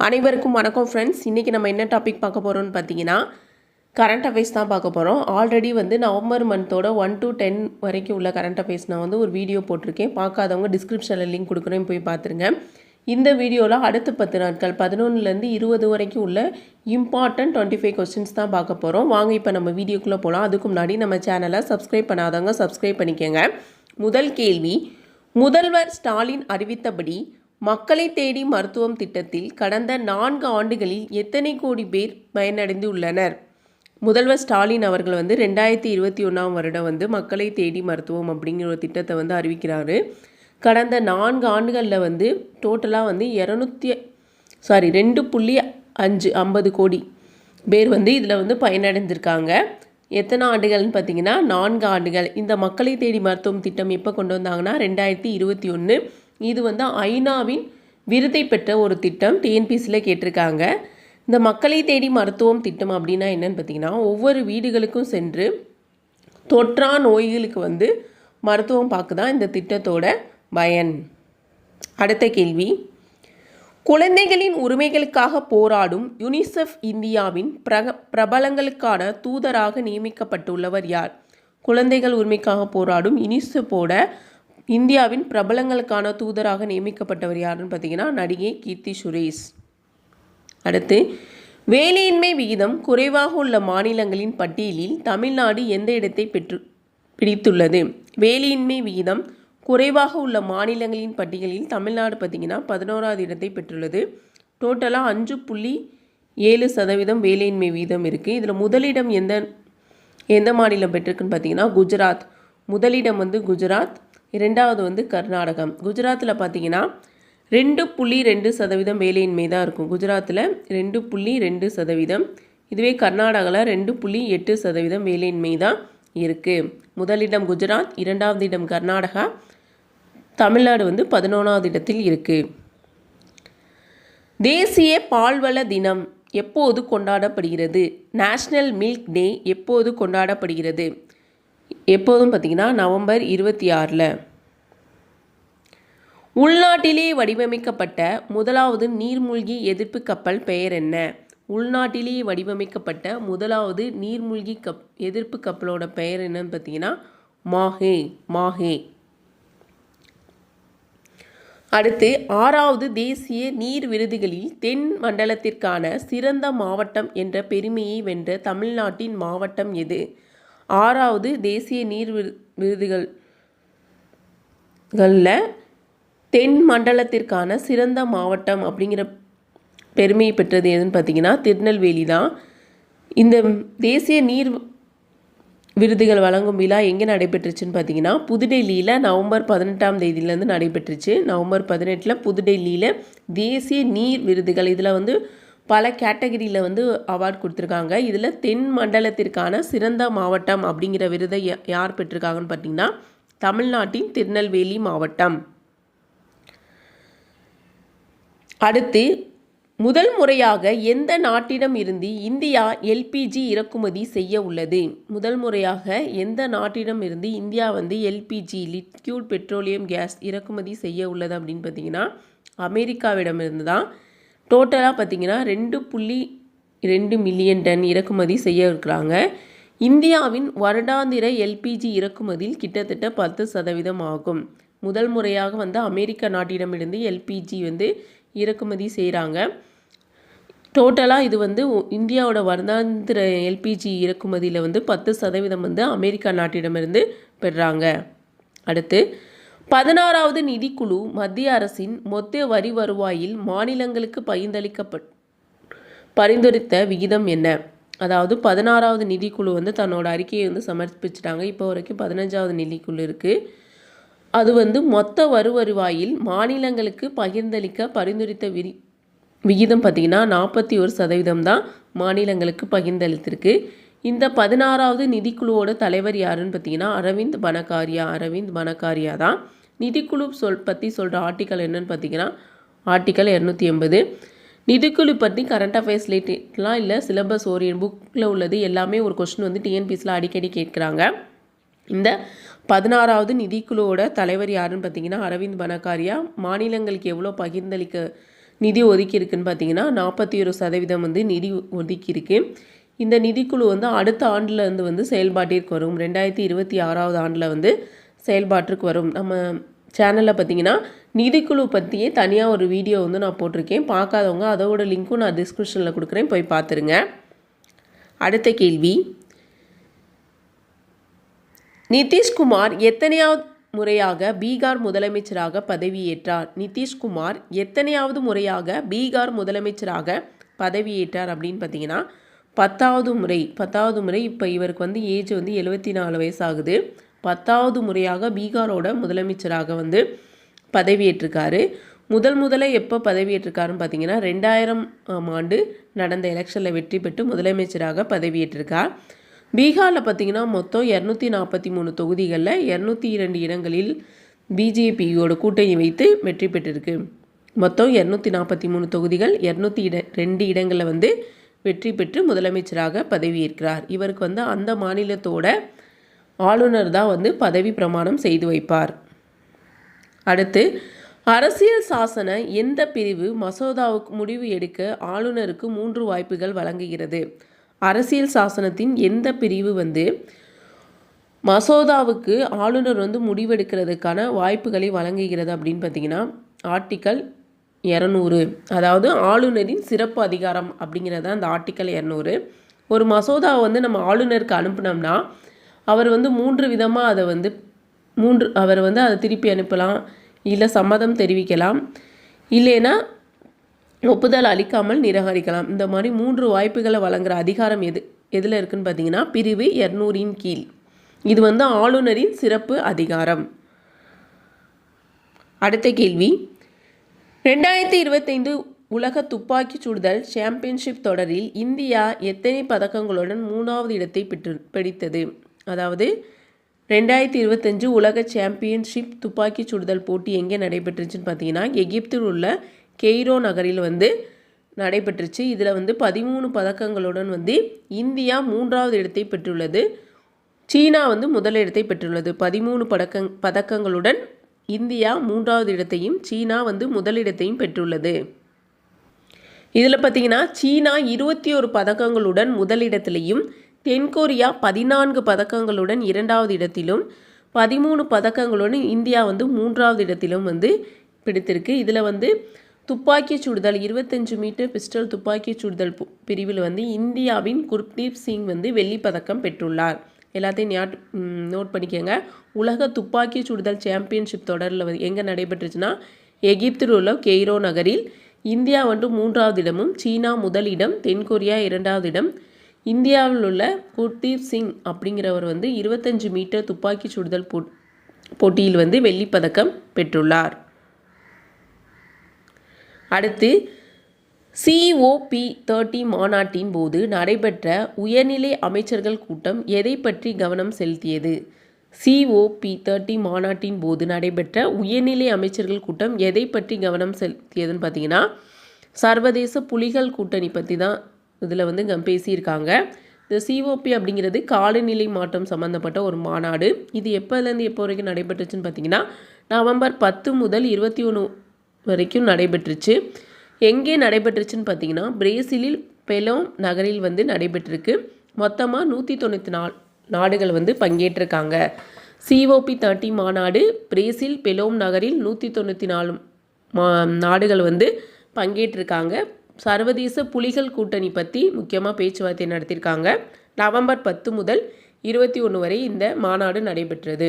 அனைவருக்கும் வணக்கம் ஃப்ரெண்ட்ஸ் இன்றைக்கி நம்ம என்ன டாபிக் பார்க்க போகிறோம்னு பார்த்தீங்கன்னா கரண்ட் அஃபேர்ஸ் தான் பார்க்க போகிறோம் ஆல்ரெடி வந்து நவம்பர் மந்தோட ஒன் டு டென் வரைக்கும் உள்ள கரண்ட் அஃபேர்ஸ் நான் வந்து ஒரு வீடியோ போட்டிருக்கேன். பார்க்காதவங்க டிஸ்கிரிப்ஷனில் லிங்க் கொடுக்குறேன் போய் பார்த்துருங்க. இந்த வீடியோவில் அடுத்த பத்து நாட்கள் பதினொன்றுலேருந்து இருபது வரைக்கும் உள்ள இம்பார்ட்டன்ட் டுவெண்ட்டி ஃபைவ் கொஸ்டின்ஸ் தான் பார்க்க போகிறோம் வாங்க இப்போ நம்ம வீடியோக்குள்ளே போகலாம் அதுக்கு முன்னாடி நம்ம சேனலை சப்ஸ்கிரைப் பண்ணாதவங்க சப்ஸ்கிரைப் பண்ணிக்கோங்க. முதல் கேள்வி முதல்வர் ஸ்டாலின் அறிவித்தபடி மக்களை தேடி மருத்துவம் திட்டத்தில் கடந்த நான்கு ஆண்டுகளில் எத்தனை கோடி பேர் பயனடைந்து உள்ளனர்? முதல்வர் ஸ்டாலின் அவர்கள் வந்து ரெண்டாயிரத்தி இருபத்தி ஒன்றாம் வருடம் வந்து மக்களை தேடி மருத்துவம் அப்படிங்கிற ஒரு திட்டத்தை வந்து அறிவிக்கிறாரு. கடந்த நான்கு ஆண்டுகளில் வந்து டோட்டலாக வந்து இரநூத்தி சாரி ரெண்டு புள்ளி அஞ்சு ஐம்பது கோடி பேர் வந்து இதில் வந்து பயனடைந்திருக்காங்க. எத்தனை ஆண்டுகள்னு பார்த்தீங்கன்னா நான்கு ஆண்டுகள். இந்த மக்களை தேடி மருத்துவம் திட்டம் எப்போ கொண்டு வந்தாங்கன்னா ரெண்டாயிரத்தி இருபத்தி ஒன்று இது வந்து ஐநாவின் விருதை பெற்ற ஒரு திட்டம். டிஎன்பிசியில் கேட்டிருக்காங்க. இந்த மக்களை தேடி மருத்துவம் திட்டம் அப்படின்னா என்னன்னு பார்த்தீங்கன்னா ஒவ்வொரு வீடுகளுக்கும் சென்று தொற்றா நோய்களுக்கு வந்து மருத்துவம் பார்க்க தான் இந்த திட்டத்தோட பயன். அடுத்த கேள்வி. குழந்தைகளின் உரிமைகளுக்காக போராடும் யுனிசெஃப் இந்தியாவின் பிரக பிரபலங்களுக்கான தூதராக நியமிக்கப்பட்டுள்ளவர் யார்? குழந்தைகள் உரிமைக்காக போராடும் யுனிசெஃபோட இந்தியாவின் பிரபலங்களுக்கான தூதராக நியமிக்கப்பட்டவர் யாருன்னு பார்த்தீங்கன்னா நடிகை கீர்த்தி சுரேஷ். அடுத்து வேலையின்மை விகிதம் குறைவாக உள்ள மாநிலங்களின் பட்டியலில் தமிழ்நாடு எந்த இடத்தை பெற்று பிடித்துள்ளது? வேலையின்மை விகிதம் குறைவாக உள்ள மாநிலங்களின் பட்டியலில் தமிழ்நாடு பார்த்திங்கன்னா பதினோராவது இடத்தை பெற்றுள்ளது. டோட்டலாக அஞ்சு புள்ளி ஏழு சதவீதம் வேலையின்மை விகிதம் இருக்குது இதில் முதலிடம் எந்த எந்த மாநிலம் பெற்றிருக்குன்னு பார்த்தீங்கன்னா குஜராத். முதலிடம் வந்து குஜராத். இரண்டாவது வந்து கர்நாடகம். குஜராத்தில் பார்த்தீங்கன்னா ரெண்டு புள்ளி ரெண்டு சதவீதம் வேலையின்மை தான் இருக்கும். குஜராத்தில் ரெண்டு புள்ளி ரெண்டு சதவீதம் இதுவே கர்நாடகாவில் ரெண்டு புள்ளி எட்டு சதவீதம் வேலையின்மை தான் இருக்குது முதலிடம் குஜராத் இரண்டாவது இடம் கர்நாடகா. தமிழ்நாடு வந்து பதினொன்றாவது இடத்தில் இருக்குது தேசிய பால்வள தினம் எப்போது கொண்டாடப்படுகிறது? நேஷ்னல் மில்க் டே எப்போது கொண்டாடப்படுகிறது? எப்போதும் பார்த்தீங்கன்னா நவம்பர் இருபத்தி ஆறில். உள்நாட்டிலே வடிவமைக்கப்பட்ட முதலாவது நீர்மூழ்கி எதிர்ப்பு கப்பல் பெயர் என்ன? உள்நாட்டிலேயே வடிவமைக்கப்பட்ட முதலாவது நீர்மூழ்கி கப் எதிர்ப்பு கப்பலோட பெயர் என்னன்னு பார்த்தீங்கன்னா மாஹே மாஹே. அடுத்து ஆறாவது தேசிய நீர் விருதுகளில் தென் மண்டலத்திற்கான சிறந்த மாவட்டம் என்ற பெருமையை வென்ற தமிழ்நாட்டின் மாவட்டம் எது? ஆறாவது தேசிய நீர் விரு- விருதுகள் களில் தென் மண்டலத்திற்கான சிறந்த மாவட்டம் அப்படிங்கிற பெருமையை பெற்றது எதுன்னு பார்த்தீங்கன்னா திருநெல்வேலி தான் இந்த தேசிய நீர் விருதுகள் வழங்கும் விழா எங்கே நடைபெற்றுச்சுன்னு பார்த்தீங்கன்னா புதுடெல்லியில் நவம்பர் பதினெட்டாம் தேதியிலேருந்து நடைபெற்றுச்சு. நவம்பர் பதினெட்டில் புதுடெல்லியில் தேசிய நீர் விருதுகள். இதில் வந்து பல கேட்டகரியில் வந்து அவார்ட் கொடுத்துருக்காங்க. இதில் தென் மண்டலத்திற்கான சிறந்த மாவட்டம் அப்படிங்கிற விருதை யா- யார் பெற்றிருக்காங்கன்னு பார்த்தீங்கன்னா தமிழ்நாட்டின் திருநெல்வேலி மாவட்டம். அடுத்து முதல் முறையாக எந்த நாட்டிடம் இருந்து இந்தியா எல்பிஜி இறக்குமதி செய்ய உள்ளது? முதல் முறையாக எந்த நாட்டிடம் இருந்து இந்தியா வந்து எல்பிஜி லிக்யூட் பெட்ரோலியம் கேஸ் இறக்குமதி செய்ய உள்ளது அப்படின்னு பார்த்தீங்கன்னா அமெரிக்காவிடமிருந்து தான். டோட்டலாக பார்த்தீங்கன்னா ரெண்டு புள்ளி ரெண்டு மில்லியன் டன் இறக்குமதி செய்ய இருக்கிறாங்க. இந்தியாவின் வருடாந்திர எல்பிஜி இறக்குமதியில் கிட்டத்தட்ட பத்து சதவீதம் ஆகும். முதல் முறையாக வந்து அமெரிக்க நாட்டிடமிருந்து எல்பிஜி வந்து இறக்குமதி செய்கிறாங்க டோட்டலாக இது வந்து இந்தியாவோட வருடாந்திர எல்பிஜி இறக்குமதியில் வந்து பத்து சதவீதம் வந்து அமெரிக்கா நாட்டிடமிருந்து பெறுறாங்க அடுத்து பதினாறாவது நிதிக்குழு மத்திய அரசின் மொத்த வரி வருவாயில் மாநிலங்களுக்கு பகிர்ந்தளிக்கப்பட் பரிந்துரைத்த விகிதம் என்ன? அதாவது பதினாறாவது நிதிக்குழு வந்து தன்னோட அறிக்கையை வந்து சமர்ப்பிச்சிட்டாங்க. இப்போ வரைக்கும் பதினஞ்சாவது நிதிக்குழு இருக்குது அது வந்து மொத்த வரு வருவாயில் மாநிலங்களுக்கு பகிர்ந்தளிக்க பரிந்துரைத்த விரி விகிதம் பார்த்திங்கன்னா நாற்பத்தி ஒரு சதவீதம் தான் மாநிலங்களுக்கு பகிர்ந்தளித்திருக்கு. இந்த பதினாறாவது நிதிக்குழுவோட தலைவர் யாருன்னு பார்த்தீங்கன்னா அரவிந்த் பனகாரியா அரவிந்த் பனகாரியா தான். நிதிக்குழு சொல் பற்றி சொல்கிற ஆர்டிக்கல் என்னன்னு பார்த்தீங்கன்னா ஆர்டிக்கல் இரநூத்தி எண்பது. நிதிக்குழு பற்றி கரண்ட் அஃபேர்ஸ் ரிலேட்டட்லாம் இல்லை சிலபஸ் ஓரியன் புக்கில் உள்ளது எல்லாமே ஒரு கொஸ்டின் வந்து டிஎன்பிஎஸ்சில் அடிக்கடி கேட்குறாங்க. இந்த பதினாறாவது நிதிக்குழுவோட தலைவர் யாருன்னு பார்த்தீங்கன்னா அரவிந்த் பனகாரியா மாநிலங்களுக்கு எவ்வளோ பகிர்ந்தளிக்க நிதி ஒதுக்கி இருக்குன்னு பார்த்தீங்கன்னா நாற்பத்தி ஒரு சதவீதம் வந்து நிதி ஒதுக்கியிருக்கு இந்த நிதிக்குழு வந்து அடுத்த ஆண்டில் இருந்து வந்து செயல்பாட்டிற்கு வரும். ரெண்டாயிரத்தி இருபத்தி ஆறாவது ஆண்டில் வந்து செயல்பாட்டிற்கு வரும். நம்ம சேனலில் பார்த்தீங்கன்னா நிதிக்குழு பற்றியே தனியாக ஒரு வீடியோ வந்து நான் போட்டிருக்கேன். பார்க்காதவங்க அதோட லிங்க்கும் நான் டிஸ்கிரிப்ஷனில் கொடுக்குறேன். போய் பார்த்துருங்க. அடுத்த கேள்வி. நிதிஷ்குமார் எத்தனையாவது முறையாக பீகார் முதலமைச்சராக பதவியேற்றார்? நிதிஷ்குமார் எத்தனையாவது முறையாக பீகார் முதலமைச்சராக பதவியேற்றார் அப்படின்னு பார்த்தீங்கன்னா பத்தாவது முறை பத்தாவது முறை இப்போ இவருக்கு வந்து ஏஜ் வந்து எழுபத்தி நாலு வயசு ஆகுது பத்தாவது முறையாக பீகாரோட முதலமைச்சராக வந்து பதவியேற்றிருக்காரு. முதல் முதல்ல எப்போ பதவியேற்றிருக்காருன்னு பார்த்தீங்கன்னா ரெண்டாயிரம் ஆம் ஆண்டு நடந்த எலெக்ஷனில் வெற்றி பெற்று முதலமைச்சராக பதவியேற்றிருக்கார். பீகாரில் பார்த்தீங்கன்னா மொத்தம் இரநூத்தி நாற்பத்தி மூணு தொகுதிகளில் இரநூத்தி இரண்டு இடங்களில் பிஜேபியோட கூட்டணி வைத்து வெற்றி பெற்றிருக்கு. மொத்தம் இரநூத்தி நாற்பத்தி மூணு தொகுதிகள் இரநூத்தி இட ரெண்டு இடங்களில் வந்து வெற்றி பெற்று முதலமைச்சராக பதவியேற்கிறார். இவருக்கு வந்து அந்த மாநிலத்தோட ஆளுநர் தான் வந்து பதவி பிரமாணம் செய்து வைப்பார். அடுத்து அரசியல் சாசன எந்த பிரிவு மசோதாவுக்கு முடிவு எடுக்க ஆளுநருக்கு மூன்று வாய்ப்புகள் வழங்குகிறது? அரசியல் சாசனத்தின் எந்த பிரிவு வந்து மசோதாவுக்கு ஆளுநர் வந்து முடிவெடுக்கிறதுக்கான வாய்ப்புகளை வழங்குகிறது அப்படின்னு பார்த்தீங்கன்னா ஆர்டிக்கல் இரநூறு. அதாவது ஆளுநரின் சிறப்பு அதிகாரம் அப்படிங்கிறது அந்த ஆர்டிக்கல் இரநூறு. ஒரு மசோதாவை வந்து நம்ம ஆளுநருக்கு அனுப்புனோம்னா அவர் வந்து மூன்று விதமாக அதை வந்து மூன்று அவர் வந்து அதை திருப்பி அனுப்பலாம் இல்லை சம்மதம் தெரிவிக்கலாம் இல்லைன்னா ஒப்புதல் அளிக்காமல் நிராகரிக்கலாம். இந்த மாதிரி மூன்று வாய்ப்புகளை வழங்குற அதிகாரம் எது எதில் இருக்குன்னு பார்த்தீங்கன்னா பிரிவு இரநூறின் கீழ். இது வந்து ஆளுநரின் சிறப்பு அதிகாரம். அடுத்த கேள்வி. ரெண்டாயிரத்தி இருபத்தைந்து உலக துப்பாக்கி சுடுதல் சாம்பியன்ஷிப் தொடரில் இந்தியா எத்தனை பதக்கங்களுடன் மூணாவது இடத்தை பெற்று பிடித்தது? அதாவது ரெண்டாயிரத்தி இருபத்தஞ்சு உலக சாம்பியன்ஷிப் துப்பாக்கி சுடுதல் போட்டி எங்கே நடைபெற்றுச்சுன்னு பார்த்தீங்கன்னா எகிப்தில் உள்ள கெய்ரோ நகரில் வந்து நடைபெற்றுச்சு. இதில் வந்து பதிமூணு பதக்கங்களுடன் வந்து இந்தியா மூன்றாவது இடத்தை பெற்றுள்ளது. சீனா வந்து முதலிடத்தை பெற்றுள்ளது. பதிமூணு பதக்கங் பதக்கங்களுடன் இந்தியா மூன்றாவது இடத்தையும் சீனா வந்து முதலிடத்தையும் பெற்றுள்ளது. இதில் பார்த்தீங்கன்னா சீனா இருபத்தி ஒரு பதக்கங்களுடன் முதலிடத்திலையும் தென்கொரியா பதினான்கு பதக்கங்களுடன் இரண்டாவது இடத்திலும் பதிமூணு பதக்கங்களுடன் இந்தியா வந்து மூன்றாவது இடத்திலும் வந்து பிடித்திருக்கு. இதில் வந்து துப்பாக்கி சுடுதல் இருபத்தஞ்சு மீட்டர் பிஸ்டல் துப்பாக்கி சுடுதல் பு- பிரிவில் வந்து இந்தியாவின் குர்தீப் சிங் வந்து வெள்ளி பதக்கம் பெற்றுள்ளார். எல்லாத்தையும் ஞாட் நோட் பண்ணிக்கோங்க. உலக துப்பாக்கி சுடுதல் சாம்பியன்ஷிப் தொடரில் வந்து எங்கே நடைபெற்றுச்சுன்னா எகிப்தில் உள்ள கெய்ரோ நகரில் இந்தியா வந்து மூன்றாவது இடமும் சீனா முதல் இடம் தென்கொரியா இரண்டாவது இடம். இந்தியாவில் உள்ள குர்தீப் சிங் அப்படிங்கிறவர் வந்து இருபத்தஞ்சு மீட்டர் துப்பாக்கி சுடுதல் போ போட்டியில் வந்து வெள்ளிப் பதக்கம் பெற்றுள்ளார். அடுத்து சிஓபி தேர்ட்டி மாநாட்டின் போது நடைபெற்ற உயர்நிலை அமைச்சர்கள் கூட்டம் எதை பற்றி கவனம் செலுத்தியது? சிஓபி தேர்ட்டி மாநாட்டின் போது நடைபெற்ற உயர்நிலை அமைச்சர்கள் கூட்டம் எதை பற்றி கவனம் செலுத்தியதுன்னு பார்த்தீங்கன்னா சர்வதேச புலிகள் கூட்டணி பற்றி தான் இதில் வந்து கம் பேசியிருக்காங்க. இந்த சிஓபி அப்படிங்கிறது காலநிலை மாற்றம் சம்மந்தப்பட்ட ஒரு மாநாடு. இது எப்போலேருந்து எப்போ வரைக்கும் நடைபெற்றுச்சுன்னு பார்த்தீங்கன்னா நவம்பர் பத்து முதல் இருபத்தி ஒன்று வரைக்கும் நடைபெற்றுச்சு. எங்கே நடைபெற்றுச்சுன்னு பார்த்தீங்கன்னா பிரேசிலில் பெலோம் நகரில் வந்து நடைபெற்றிருக்கு. மொத்தமாக நூற்றி தொண்ணூற்றி நாலு நாடுகள் வந்து பங்கேற்றிருக்காங்க. சிஓபி தேர்ட்டி மாநாடு பிரேசில் பெலோம் நகரில் நூற்றி தொண்ணூற்றி நாலு மா நாடுகள் வந்து பங்கேற்றிருக்காங்க. சர்வதேச புலிகள் கூட்டணி பற்றி முக்கியமாக பேச்சுவார்த்தை நடத்தியிருக்காங்க நவம்பர் பத்து முதல் இருபத்தி ஒன்று வரை இந்த மாநாடு நடைபெற்றது.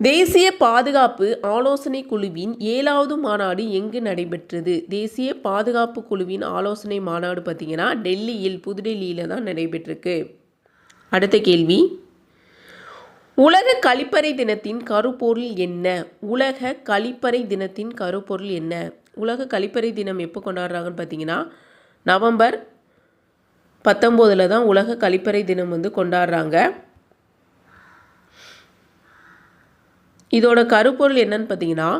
தேசிய பாதுகாப்பு ஆலோசனை குழுவின் ஏழாவது மாநாடு எங்கு நடைபெற்றது? தேசிய பாதுகாப்பு குழுவின் ஆலோசனை மாநாடு பார்த்தீங்கன்னா டெல்லியில் புதுடெல்லியில் தான் நடைபெற்றிருக்கு. அடுத்த கேள்வி. உலக கழிப்பறை தினத்தின் கருப்பொருள் என்ன? உலக கழிப்பறை தினத்தின் கருப்பொருள் என்ன? உலக கழிப்பறை தினம் எப்போ கொண்டாடுறாங்கன்னு பார்த்தீங்கன்னா நவம்பர் பத்தொம்போதில் தான் உலக கழிப்பறை தினம் வந்து கொண்டாடுறாங்க. இதோட கருப்பொருள் என்னன்னு பார்த்தீங்கன்னா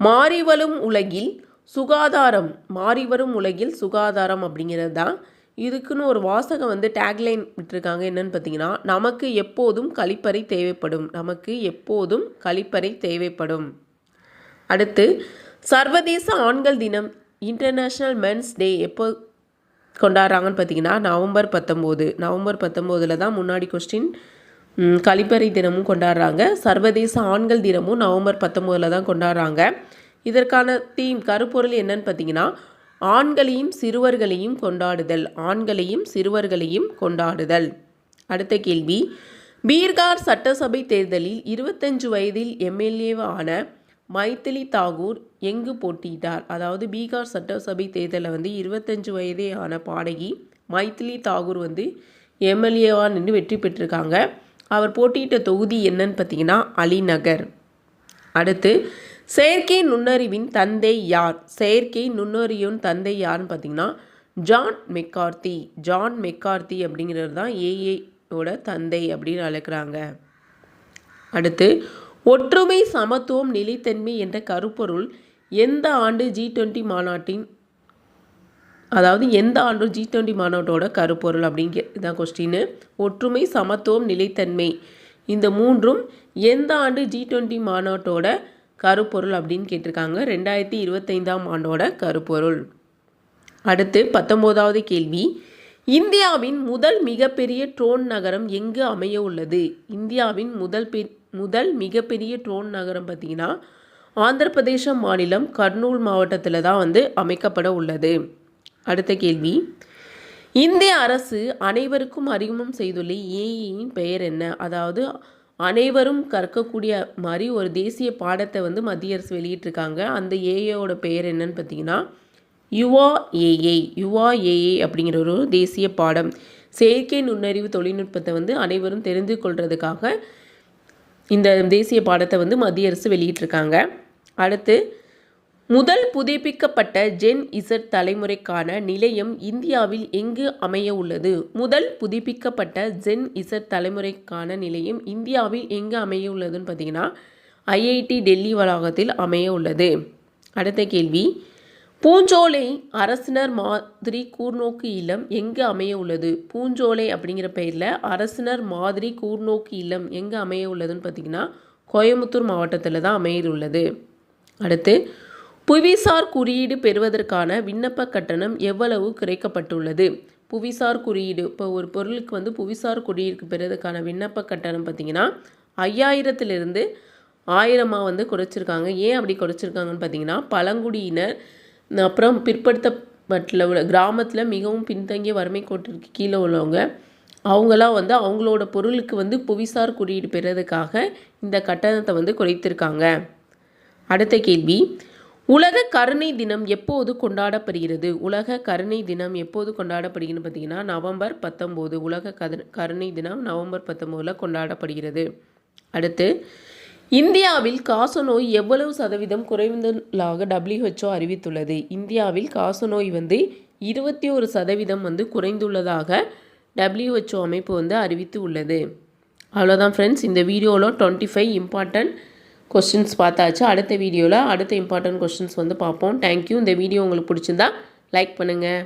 மாறிவரும் உலகில் சுகாதாரம் மாறிவரும் உலகில் சுகாதாரம் அப்படிங்கிறது தான். இதுக்குன்னு ஒரு வாசகம் வந்து டேக்லைன் விட்டுருக்காங்க. என்னன்னு பார்த்தீங்கன்னா நமக்கு எப்போதும் கழிப்பறை தேவைப்படும். நமக்கு எப்போதும் கழிப்பறை தேவைப்படும். அடுத்து சர்வதேச ஆண்கள் தினம் இன்டர்நேஷ்னல் மென்ஸ் டே எப்போ கொண்டாடுறாங்கன்னு பார்த்தீங்கன்னா நவம்பர் பத்தொம்போது. நவம்பர் பத்தொம்போதில் தான் முன்னாடி கொஸ்டின் கழிப்பறை தினமும் கொண்டாடுறாங்க. சர்வதேச ஆண்கள் தினமும் நவம்பர் பத்தொம்போதில் தான் கொண்டாடுறாங்க. இதற்கான தீம் கருப்பொருள் என்னன்னு பார்த்தீங்கன்னா ஆண்களையும் சிறுவர்களையும் கொண்டாடுதல். ஆண்களையும் சிறுவர்களையும் கொண்டாடுதல். அடுத்த கேள்வி. பீர்கார் சட்டசபை தேர்தலில் இருபத்தஞ்சு வயதில் எம்எல்ஏவான மைத்திலி தாகூர் எங்கு போட்டியிட்டார்? அதாவது பீகார் சட்டசபை தேர்தலில் வந்து இருபத்தஞ்சு வயதே ஆன பாடகி மைத்திலி தாகூர் வந்து எம்எல்ஏவாக நின்று வெற்றி பெற்றிருக்காங்க. அவர் போட்டியிட்ட தொகுதி என்னன்னு பார்த்தீங்கன்னா அலிநகர். அடுத்து செயற்கை நுண்ணறிவின் தந்தை யார்? செயற்கை நுண்ணறிவின் தந்தை யாருன்னு பார்த்தீங்கன்னா ஜான் மெக்கார்த்தி. ஜான் மெக்கார்த்தி அப்படிங்கிறது தான் ஏஏயோட தந்தை அப்படின்னு அழைக்கிறாங்க. அடுத்து ஒற்றுமை சமத்துவம் நிலைத்தன்மை என்ற கருப்பொருள் எந்த ஆண்டு ஜி டுவெண்ட்டி மாநாட்டின் அதாவது எந்த ஆண்டும் ஜி டுவெண்ட்டி மாநாட்டோட கருப்பொருள் அப்படிங்க இதான் கொஸ்டின் ஒற்றுமை சமத்துவம் நிலைத்தன்மை. இந்த மூன்றும் எந்த ஆண்டு ஜி டுவெண்ட்டி மாநாட்டோட கருப்பொருள் அப்படின்னு கேட்டிருக்காங்க. ரெண்டாயிரத்தி இருபத்தைந்தாம் ஆண்டோட கருப்பொருள். அடுத்து பத்தொம்போதாவது கேள்வி. இந்தியாவின் முதல் மிகப்பெரிய ட்ரோன் நகரம் எங்கு அமைய உள்ளது? இந்தியாவின் முதல் பெ முதல் மிகப்பெரிய ட்ரோன் நகரம் பார்த்திங்கன்னா ஆந்திர பிரதேச மாநிலம் கர்னூல் மாவட்டத்தில் தான் வந்து அமைக்கப்பட உள்ளது. அடுத்த கேள்வி. இந்திய அரசு அனைவருக்கும் அறிமுகம் செய்துள்ள ஏஇயின் பெயர் என்ன? அதாவது அனைவரும் கற்கக்கூடிய மாதிரி ஒரு தேசிய பாடத்தை வந்து மத்திய அரசு வெளியிட்டிருக்காங்க. அந்த ஏஏவோட பெயர் என்னன்னு பார்த்தீங்கன்னா யுவா ஏஏ யுவா ஏஏ அப்படிங்கிற ஒரு தேசிய பாடம். செயற்கை நுண்ணறிவு தொழில்நுட்பத்தை வந்து அனைவரும் தெரிந்து கொள்றதுக்காக இந்த தேசிய பாடத்தை வந்து மத்திய அரசு வெளியிட்டிருக்காங்க. அடுத்து முதல் புதுப்பிக்கப்பட்ட ஜென் இசட் தலைமுறைக்கான நிலையம் இந்தியாவில் எங்கு அமைய உள்ளது முதல் புதுப்பிக்கப்பட்ட ஜென் இசட் தலைமுறைக்கான நிலையம் இந்தியாவில் எங்கு அமைய உள்ளதுன்னு பார்த்தீங்கன்னா ஐஐடி டெல்லி வளாகத்தில் அமைய உள்ளது அடுத்த கேள்வி. பூஞ்சோலை அரசினர் மாதிரி கூர்நோக்கு இல்லம் எங்கு அமைய உள்ளது பூஞ்சோலை அப்படிங்கிற பெயரில் அரசினர் மாதிரி கூர்நோக்கு இல்லம் எங்கு அமைய உள்ளதுன்னு பார்த்தீங்கன்னா கோயம்புத்தூர் மாவட்டத்தில் தான் அமையுள்ளது அடுத்து புவிசார் குறியீடு பெறுவதற்கான விண்ணப்ப கட்டணம் எவ்வளவு குறைக்கப்பட்டுள்ளது? புவிசார் குறியீடு இப்போ ஒரு பொருளுக்கு வந்து புவிசார் குறியீடு பெறுவதற்கான விண்ணப்ப கட்டணம் பார்த்தீங்கன்னா ஐயாயிரத்திலிருந்து ஆயிரமாக வந்து குறைச்சிருக்காங்க. ஏன் அப்படி குறைச்சிருக்காங்கன்னு பார்த்தீங்கன்னா பழங்குடியினர் அப்புறம் பிற்படுத்தப்பட்டில் உள்ள கிராமத்தில் மிகவும் பின்தங்கிய வறுமை கோட்டிற்கு கீழே உள்ளவங்க அவங்களாம் வந்து அவங்களோட பொருளுக்கு வந்து புவிசார் குறியீடு பெறதுக்காக இந்த கட்டணத்தை வந்து குறைத்திருக்காங்க. அடுத்த கேள்வி உலக கருணை தினம் எப்போது கொண்டாடப்படுகிறது? உலக கருணை தினம் எப்போது கொண்டாடப்படுகிறது பார்த்தீங்கன்னா நவம்பர் பத்தொம்போது. உலக கருணை தினம் நவம்பர் பத்தொம்போதில் கொண்டாடப்படுகிறது. அடுத்து இந்தியாவில் காசநோய் எவ்வளவு சதவீதம் குறைந்துள்ளதாக டபிள்யூஹெச்ஓ அறிவித்துள்ளது? இந்தியாவில் காசநோய் வந்து இருபத்தி ஒரு சதவீதம் வந்து குறைந்துள்ளதாக டபிள்யூஹெச்ஓ அமைப்பு வந்து அறிவித்து உள்ளது அவ்வளோதான் ஃப்ரெண்ட்ஸ் இந்த வீடியோவில் டுவெண்ட்டி ஃபைவ் இம்பார்ட்டன்ட் கொஸ்டின்ஸ் பார்த்தாச்சு. அடுத்த வீடியோவில் அடுத்த இம்பார்ட்டன்ட் கொஸ்டின்ஸ் வந்து பார்ப்போம். தேங்க்யூ இந்த வீடியோ உங்களுக்கு பிடிச்சிருந்தா லைக் பண்ணுங்கள்